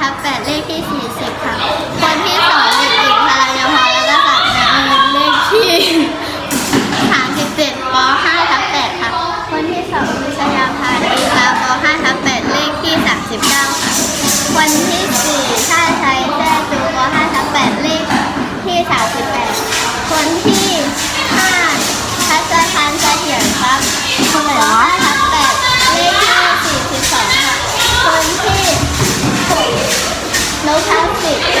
ทับแปดเลขที่สี่สิบค่ะคนที่สอง no 喜